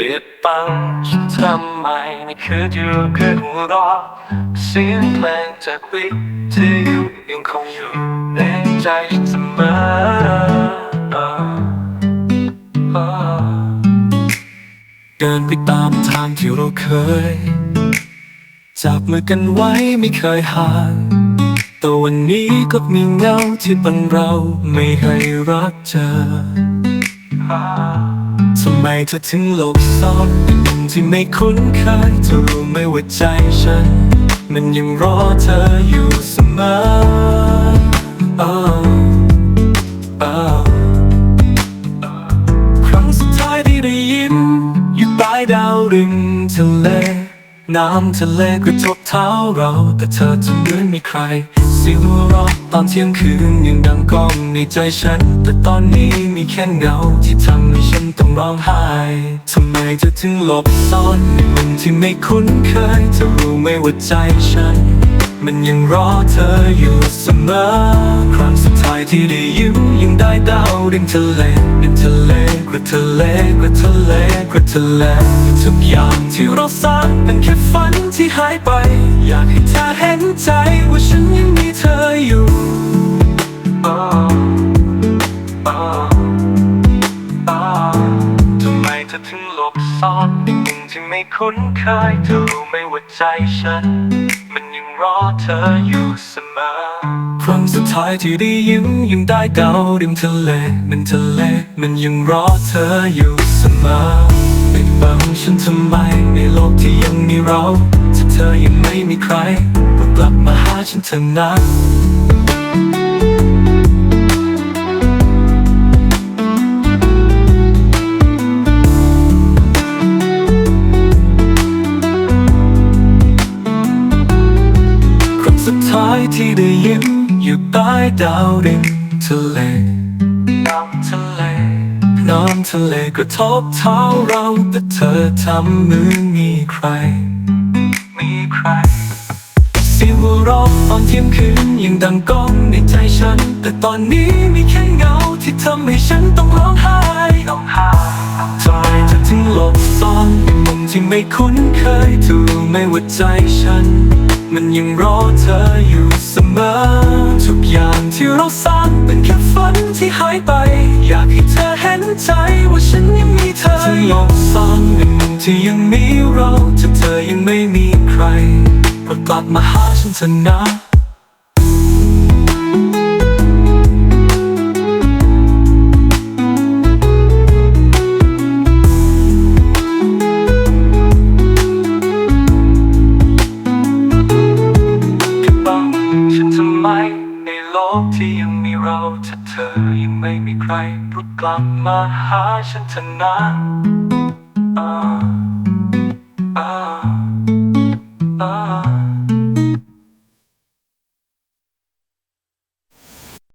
ปิดบังฉันทำไมในคืนที่เราเคยหัวเราะเสียงเพลงจากวิทยุยังคงอยู่ในใจฉันเสมอเดินไปตามทางที่เราเคย จับมือกันไว้ไม่เคยห่างแต่วันนี้ก็มีเงาที่บันเราไม่ให้รักเจอ มเธอถึงหลบซ่อนเป็นคนที่ไม่คุ้นเคยเธอรู้ไหมว่าใจฉัน มันยังรอเธออยู่เสมอ Oh, oh. ครั้งสุดท้ายที่ได้ยิ้มอยู่ใต้ดาวริมทะเล น้ำทะเลกระทบเท้าเรา แต่เธอจะเหมือนมีใคร สียงหัวเราะตอนเที่ยงคืนยังดังก้องในใจฉัน แต่ตอนนี้มีแค่เงาที่ทำให้ฉันต้องร้องไห้ทำไมเธอถึงหลบซ่อนในมุมที่ไม่คุ้นเคยเธอรู้ไหมว่าใจฉัน มันยังรอเธออยู่เสมอ ครั้งสุดท้ายที่ได้ยิ้มยังได้ดาวริมทะเลริมทะเลกว่าทะเลกว่าทะเลกว่าทะเลทุกอย่างที่เราสร้างเป็นแค่ฝันที่หายไป อยากให้เธอเห็นใจว่าฉันยังมีเธออยู่ Oh, oh, oh ทำไมเธอถึงหลบซ่อนในมุมที่ไม่คุ้นเคยเธอรู้ไหมว่าใจฉัน มันยังรอเธออยู่เสมอครั้งสุดท้ายที่ได้ยิ้มยังได้เดาริมทะเล มันทะเล มันยังรอเธออยู่เสมอปิดบังฉันทำไมในโลกที่ยังมีเรา ธอยังไม่มีใครกลับมาหาฉันเถอะนะครั้งสุดท้ายที่ได้ยิ้มอยู่ใต้ดาวริมทะเลน้ำทะเลน้ำทะเลกระทบเท้าเราแต่เธอทำมือมีใคร มีใครเสียงหัวเราะตอนเที่ยงคืนยังดังก้องในใจฉัน แต่ตอนนี้มีแค่เงาที่ทำให้ฉันต้องร้องไห้ร้องไห้ทำไมเธอถึงหลบซ่อนในมุมที่ไม่คุ้นเคยถูไม่ว่าใจฉัน มันยังรอเธออยู่เสมอ ทุกอย่างที่เราสร้างเป็นแค่ฝันที่หายไป อยากให้เธอเห็นใจว่าฉันยังมีเธอถึงหลบซ่อนในมุมที่ยังมีเราถ้าเธอยังไม่มีใครปรดกลับมาหาฉันเถอะนะ กที่ยังมีเราถ้าเธอยังไม่มีใครรดกลับมาหาฉันเถอะนะ uh, uh.